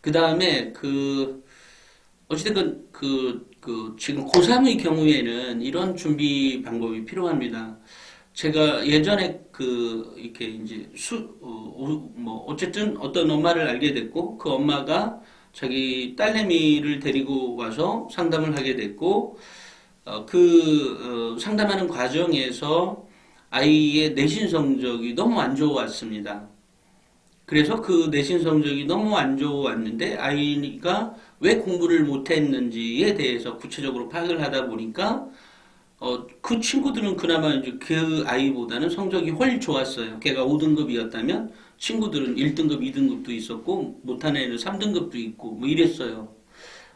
그 다음에 그 어찌됐건 그, 그 지금 고3의 경우에는 이런 준비 방법이 필요합니다. 제가 예전에 그 이렇게 이제 수, 어, 어, 뭐 어쨌든 어떤 엄마를 알게 됐고 그 엄마가 자기 딸내미를 데리고 와서 상담을 하게 됐고 어, 그 어, 상담하는 과정에서 아이의 내신 성적이 너무 안 좋았습니다. 그래서 그 내신 성적이 너무 안 좋았는데 아이가 왜 공부를 못했는지에 대해서 구체적으로 파악을 하다 보니까 어, 그 친구들은 그나마 이제 그 아이보다는 성적이 훨 좋았어요. 걔가 5등급이었다면 친구들은 1등급, 2등급도 있었고 못한 애는 3등급도 있고 뭐 이랬어요.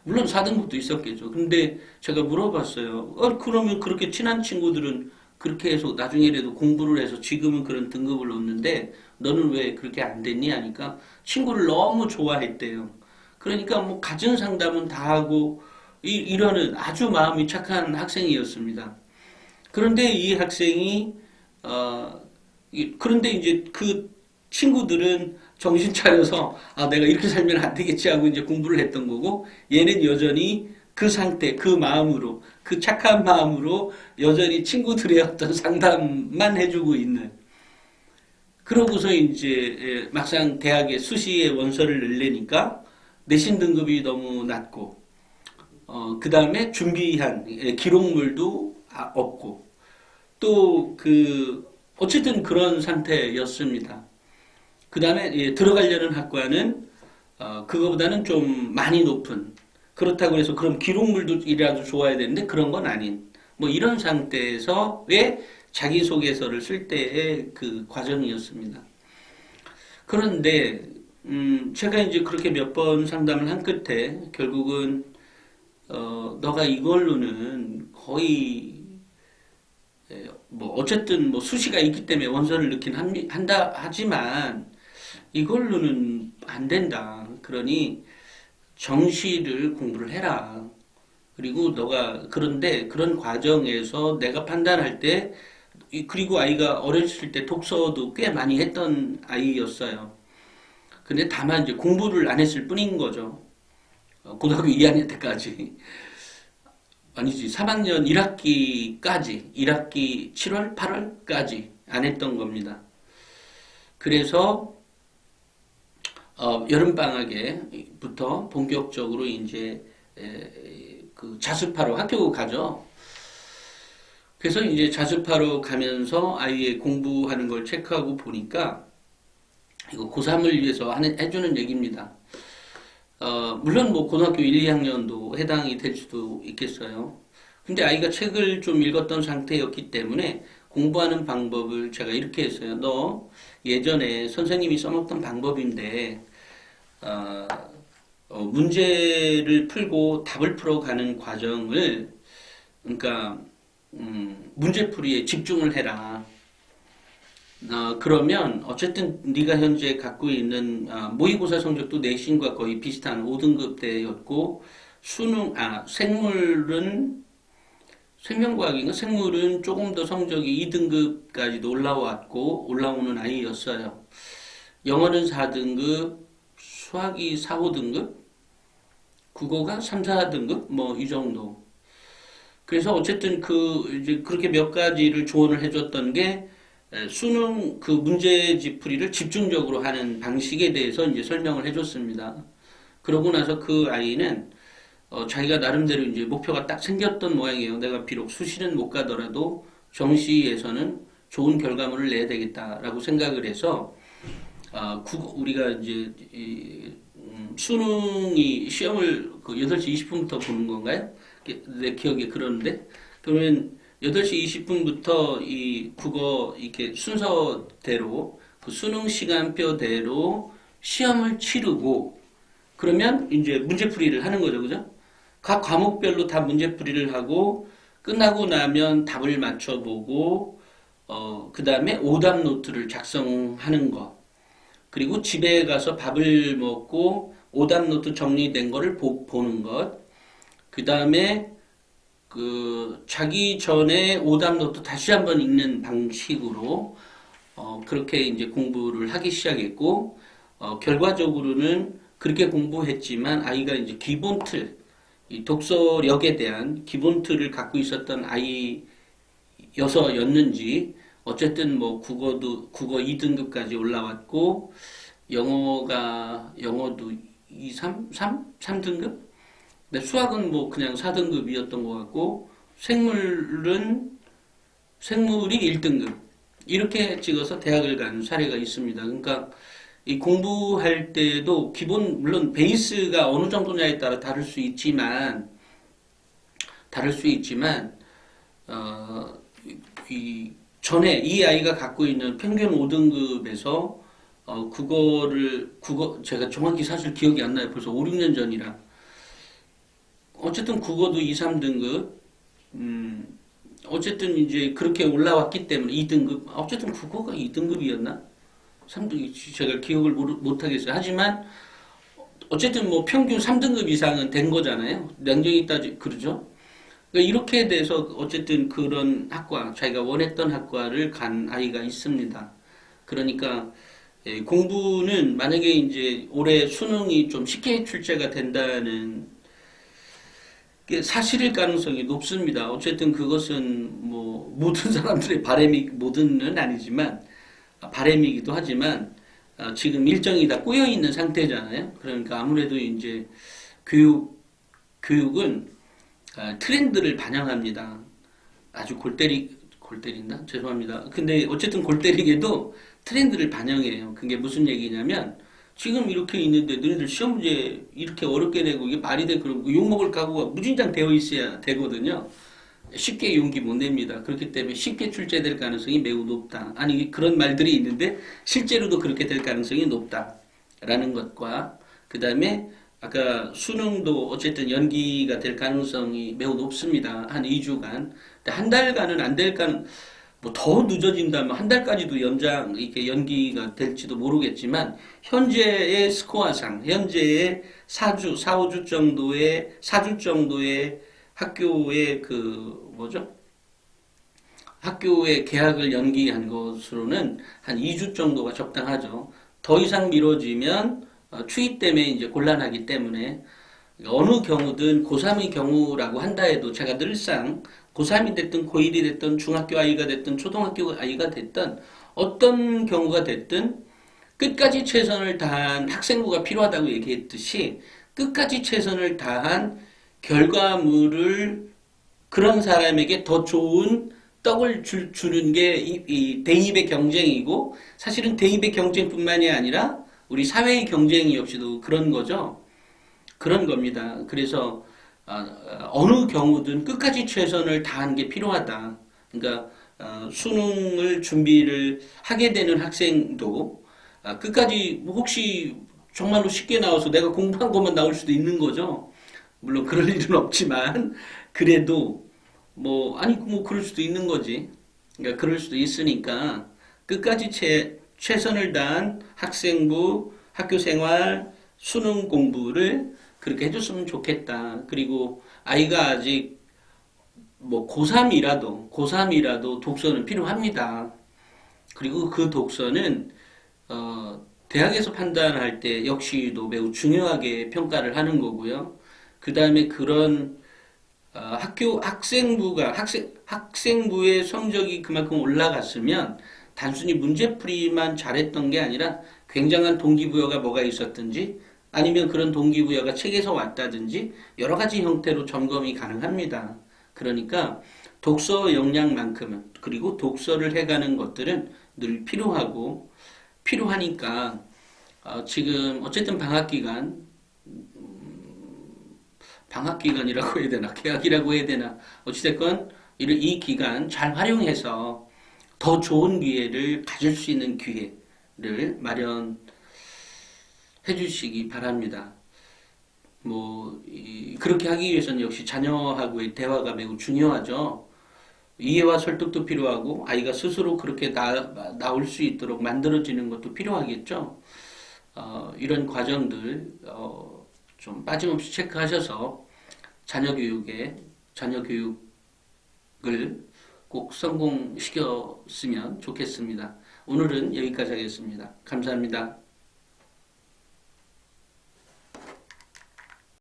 물론 4등급도 있었겠죠. 근데 제가 물어봤어요. 어, 그러면 그렇게 친한 친구들은 그렇게 해서 나중에라도 공부를 해서 지금은 그런 등급을 얻는데 너는 왜 그렇게 안 됐니? 하니까 친구를 너무 좋아했대요. 그러니까 뭐 갖은 상담은 다 하고 이, 이러는 아주 마음이 착한 학생이었습니다. 그런데 이 학생이 어 이- 그런데 이제 그 친구들은 정신 차려서 아 내가 이렇게 살면 안 되겠지 하고 이제 공부를 했던 거고 얘는 여전히 그 상태 그 마음으로 그 착한 마음으로 여전히 친구들의 어떤 상담만 해주고 있는 그러고서 이제 예, 막상 대학에 수시에 원서를 내려니까 내신 등급이 너무 낮고 어, 그 다음에 준비한 예, 기록물도 아- 없고 또 그 어쨌든 그런 상태였습니다. 그 다음에 들어가려는 학과는 어, 그거보다는 좀 많이 높은 그렇다고 해서 그럼 기록물도이라도 좋아야 되는데 그런 건 아닌 뭐 이런 상태에서의 자기소개서를 쓸 때의 그 과정이었습니다. 그런데 음, 제가 이제 그렇게 몇 번 상담을 한 끝에 결국은 어, 너가 이걸로는 거의 에, 뭐 어쨌든 뭐 수시가 있기 때문에 원서를 넣긴 한다 하지만 이걸로는 안 된다. 그러니 정시를 공부를 해라. 그리고 너가 그런데 그런 과정에서 내가 판단할 때 이- 그리고 아이가 어렸을 때 독서도 꽤 많이 했던 아이였어요. 근데 다만 이제 공부를 안 했을 뿐인 거죠. 어, 고등학교 2학년 때까지. 아니지, 3학년 1학기까지, 1학기 7월, 8월까지 안 했던 겁니다. 그래서 어, 여름방학에부터 본격적으로 이제 에, 그 자습하러 학교 가죠. 그래서 이제 자습하러 가면서 아이의 공부하는 걸 체크하고 보니까 이거 고3을 위해서 하는, 해주는 얘기입니다. 어, 물론 뭐 고등학교 1, 2학년도 해당이 될 수도 있겠어요. 근데 아이가 책을 좀 읽었던 상태였기 때문에 공부하는 방법을 제가 이렇게 했어요. 너 예전에 선생님이 써먹던 방법인데, 어, 어, 문제를 풀고 답을 풀어가는 과정을, 그러니까, 음, 문제풀이에 집중을 해라. 어, 그러면 어쨌든 네가 현재 갖고 있는 아, 모의고사 성적도 내신과 거의 비슷한 5등급대였고 수능 아 생물은 생명과학인가 생물은 조금 더 성적이 2등급까지도 올라왔고 올라오는 아이였어요. 영어는 4등급, 수학이 4, 5등급, 국어가 3, 4등급 뭐 이 정도. 그래서 어쨌든 그 이제 그렇게 몇 가지를 조언을 해줬던 게 에, 수능 그 문제집 풀이를 집중적으로 하는 방식에 대해서 이제 설명을 해줬습니다. 그러고 나서 그 아이는 어, 자기가 나름대로 이제 목표가 딱 생겼던 모양이에요. 내가 비록 수시는 못 가더라도 정시에서는 좋은 결과물을 내야 되겠다라고 생각을 해서 아, 국, 우리가 이제 이, 음, 수능이 시험을 그 8시 20분부터 보는 건가요? 내 기억에 그러는데 그러면 8시 20분부터 이 국어 이렇게 순서대로 그 수능 시간표대로 시험을 치르고 그러면 이제 문제풀이를 하는 거죠. 그죠? 각 과목별로 다 문제풀이를 하고 끝나고 나면 답을 맞춰보고 어, 그 다음에 오답 노트를 작성하는 거. 그리고 집에 가서 밥을 먹고 오답 노트 정리된 거를 보, 보는 것. 그 다음에 그 자기 전에 오답 노트 다시 한번 읽는 방식으로 어, 그렇게 이제 공부를 하기 시작했고 어, 결과적으로는 그렇게 공부했지만 아이가 이제 기본 틀, 이 독서력에 대한 기본 틀을 갖고 있었던 아이여서였는지 어쨌든 뭐 국어도 국어 2등급까지 올라왔고 영어가 영어도 2, 3, 3, 3등급? 근데 수학은 뭐 그냥 4등급이었던 것 같고 생물은 생물이 1등급 이렇게 찍어서 대학을 간 사례가 있습니다. 그러니까 이 공부할 때도 기본 물론 베이스가 어느 정도냐에 따라 다를 수 있지만 다를 수 있지만 어, 이 전에 이 아이가 갖고 있는 평균 5등급에서 어, 국어를 국어 제가 정확히 사실 기억이 안 나요. 벌써 5, 6년 전이라 어쨌든 국어도 2, 3등급 음, 어쨌든 이제 그렇게 올라왔기 때문에 2등급 어쨌든 국어가 2등급이었나? 3등 제가 기억을 못하겠어요. 하지만 어쨌든 뭐 평균 3등급 이상은 된 거잖아요. 냉정히 따지 그러죠. 그러니까 이렇게 돼서 어쨌든 그런 학과 자기가 원했던 학과를 간 아이가 있습니다. 그러니까 예, 공부는 만약에 이제 올해 수능이 좀 쉽게 출제가 된다는 게 사실일 가능성이 높습니다. 어쨌든 그것은 뭐 모든 사람들의 바람이 모든은 아니지만 아, 바람이기도 하지만 아, 지금 일정이 다 꼬여 있는 상태잖아요. 그러니까 아무래도 이제 교육 교육은 아, 트렌드를 반영합니다. 아주 골 때리 골 때린다? 죄송합니다. 근데 어쨌든 골 때리게도 트렌드를 반영해요. 그게 무슨 얘기냐면 지금 이렇게 있는데 너희들 시험 문제 이렇게 어렵게 내고 이게 말이 돼 그러고 욕먹을 각오가 무진장 되어 있어야 되거든요. 쉽게 용기 못 냅니다. 그렇기 때문에 쉽게 출제될 가능성이 매우 높다. 아니 그런 말들이 있는데 실제로도 그렇게 될 가능성이 높다라는 것과 그 다음에 아까 수능도 어쨌든 연기가 될 가능성이 매우 높습니다. 한 2주간. 한 달간은 안 될 가능 뭐더 늦어진다면 한 달까지도 연장 이렇게 연기가 될지도 모르겠지만 현재의 스코어상 현재의 4주 4, 5주 정도의 4주 정도의 학교의 그 뭐죠? 학교의 개학을 연기한 것으로는 한 2주 정도가 적당하죠. 더 이상 미뤄지면 어, 추위 때문에 이제 곤란하기 때문에 어느 경우든 고3의 경우라고 한다 해도 제가 늘상 고3이 됐든 고1이 됐든 중학교 아이가 됐든 초등학교 아이가 됐든 어떤 경우가 됐든 끝까지 최선을 다한 학생부가 필요하다고 얘기했듯이 끝까지 최선을 다한 결과물을 그런 사람에게 더 좋은 떡을 주, 주는 게 이, 이 대입의 경쟁이고 사실은 대입의 경쟁뿐만이 아니라 우리 사회의 경쟁 역시도 그런 거죠. 그런 겁니다. 그래서 아, 어느 경우든 끝까지 최선을 다한 게 필요하다. 그러니까 어, 수능을 준비를 하게 되는 학생도 아, 끝까지 뭐 혹시 정말로 쉽게 나와서 내가 공부한 것만 나올 수도 있는 거죠. 물론 그럴 일은 없지만 그래도 뭐 아니 뭐 그럴 수도 있는 거지. 그러니까 그럴 수도 있으니까 끝까지 최, 최선을 다한 학생부 학교 생활 수능 공부를 그렇게 해줬으면 좋겠다. 그리고 아이가 아직 뭐 고3이라도 고3이라도 독서는 필요합니다. 그리고 그 독서는 어, 대학에서 판단할 때 역시도 매우 중요하게 평가를 하는 거고요. 그 다음에 그런 어, 학교 학생부가 학생 학생부의 성적이 그만큼 올라갔으면 단순히 문제풀이만 잘했던 게 아니라 굉장한 동기부여가 뭐가 있었든지 아니면 그런 동기부여가 책에서 왔다든지 여러 가지 형태로 점검이 가능합니다. 그러니까 독서 역량만큼은 그리고 독서를 해가는 것들은 늘 필요하고 필요하니까 어, 지금 어쨌든 방학 기간 음, 방학 기간이라고 해야 되나 개학이라고 해야 되나 어찌됐건 이- 이 기간 잘 활용해서 더 좋은 기회를 가질 수 있는 기회를 마련해 주시기 바랍니다. 뭐 이- 그렇게 하기 위해서는 역시 자녀하고의 대화가 매우 중요하죠. 이해와 설득도 필요하고 아이가 스스로 그렇게 나, 나올 수 있도록 만들어지는 것도 필요하겠죠. 어, 이런 과정들 어, 좀 빠짐없이 체크하셔서 자녀 교육에 자녀 교육을 꼭 성공시켰으면 좋겠습니다. 오늘은 여기까지 하겠습니다. 감사합니다.